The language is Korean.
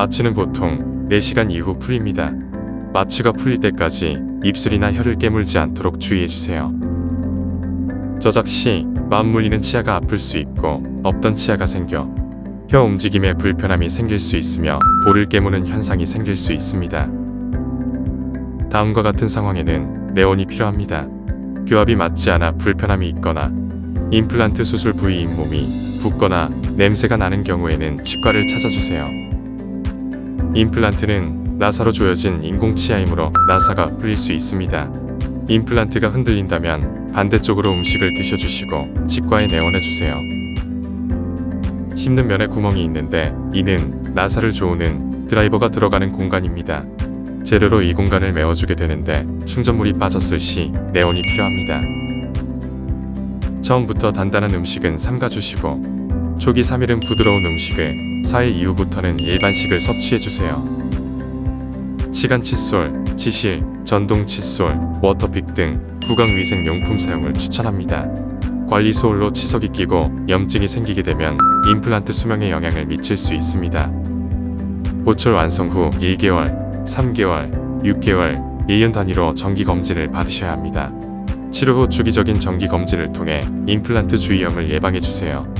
마취는 보통 4시간 이후 풀립니다. 마취가 풀릴 때까지 입술이나 혀를 깨물지 않도록 주의해주세요. 저작 시 맞물리는 치아가 아플 수 있고 없던 치아가 생겨 혀 움직임에 불편함이 생길 수 있으며 볼을 깨무는 현상이 생길 수 있습니다. 다음과 같은 상황에는 내원이 필요합니다. 교합이 맞지 않아 불편함이 있거나 임플란트 수술 부위 잇몸이 붓거나 냄새가 나는 경우에는 치과를 찾아주세요. 임플란트는 나사로 조여진 인공 치아이므로 나사가 풀릴 수 있습니다. 임플란트가 흔들린다면 반대쪽으로 음식을 드셔주시고 치과에 내원해주세요. 씹는 면에 구멍이 있는데 이는 나사를 조우는 드라이버가 들어가는 공간입니다. 재료로 이 공간을 메워주게 되는데 충전물이 빠졌을 시 내원이 필요합니다. 처음부터 단단한 음식은 삼가주시고 초기 3일은 부드러운 음식을 4일 이후부터는 일반식을 섭취해주세요. 치간 칫솔, 치실, 전동 칫솔, 워터픽 등 구강위생 용품 사용을 추천합니다. 관리 소홀로 치석이 끼고 염증이 생기게 되면 임플란트 수명에 영향을 미칠 수 있습니다. 보철 완성 후 1개월, 3개월, 6개월, 1년 단위로 정기 검진을 받으셔야 합니다. 치료 후 주기적인 정기 검진을 통해 임플란트 주의염을 예방해 주세요.